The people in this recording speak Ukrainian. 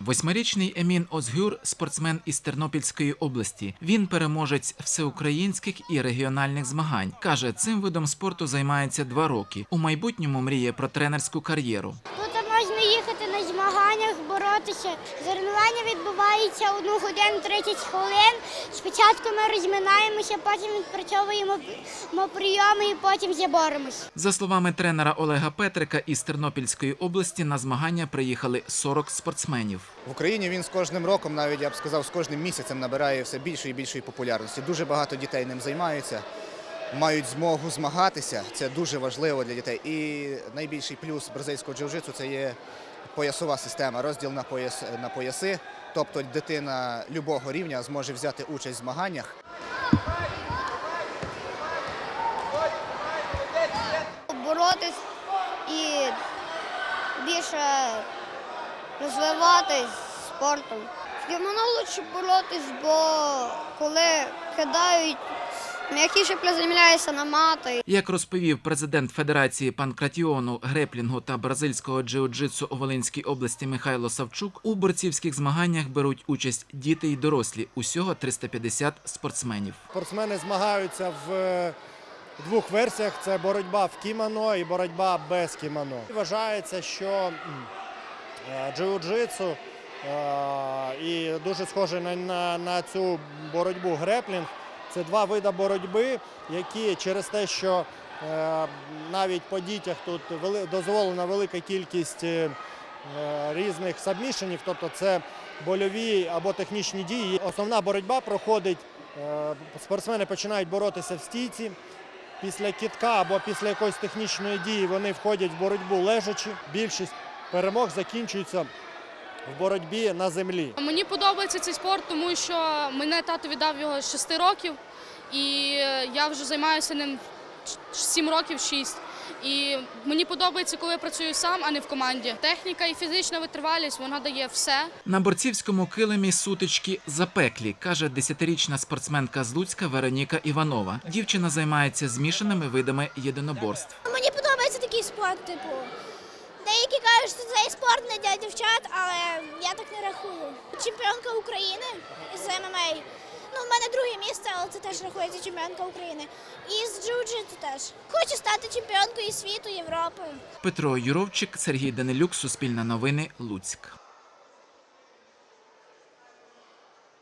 Восьмирічний Емін Озгюр спортсмен із Тернопільської області. Він переможець всеукраїнських і регіональних змагань. каже, цим видом спорту займається два роки. У майбутньому мріє про тренерську кар'єру. Змаганнях, боротися. Соревнування відбувається одну годину 30 хвилин. Спочатку ми розминаємося, потім відпрацьовуємо прийоми і потім заборемось. За словами тренера Олега Петрика із Тернопільської області, на змагання приїхали 40 спортсменів. В Україні він з кожним роком, навіть я б сказав, з кожним місяцем набирає все більшої і більшої популярності. Дуже багато дітей ним займаються, мають змогу змагатися. Це дуже важливо для дітей. І найбільший плюс бразильського джиу-джитсу – це є поясова система, розділ на, пояс, на пояси. Тобто дитина любого рівня зможе взяти участь в змаганнях. Боротись і більше розвиватись спортом. В кімоно лучше боротись, бо коли кидають, м'якіше приземляєшся на мати. Як розповів президент Федерації панкратіону, греплінгу та бразильського джиу-джитсу у Волинській області Михайло Савчук, у борцівських змаганнях беруть участь діти й дорослі. Усього 350 спортсменів. Спортсмени змагаються в е, двох версіях: це боротьба в кімоно і боротьба без кімоно. Вважається, що е, джиу-джитсу е, і дуже схоже на, на, на цю боротьбу греплінг. Це два види боротьби, які через те, що е, навіть по дітях тут дозволена велика кількість е, різних сабмішенів, тобто це больові або технічні дії. Основна боротьба проходить. е, Спортсмени починають боротися в стійці. Після кітка або після якоїсь технічної дії вони входять в боротьбу лежачи. Більшість перемог закінчується в боротьбі на землі. Мені подобається цей спорт, тому що мене тато віддав його з 6 років, і я вже займаюся ним 7 років, 6. І мені подобається, коли я працюю сам, а не в команді. Техніка і фізична витривалість вона дає все. На борцівському килимі сутички запеклі, каже десятирічна спортсменка з Луцька Вероніка Іванова. Дівчина займається змішаними видами єдиноборств. Мені подобається такий спорт, типу. Деякі кажуть, що цей спорт не для дівчат, але я так не рахую. Чемпіонка України з ММА. Ну, в мене друге місце, але це теж рахується чемпіонка України. І з джиу-джитсу теж. Хочу стати чемпіонкою світу, Європи. Петро Юровчик, Сергій Данилюк, Суспільне новини, Луцьк.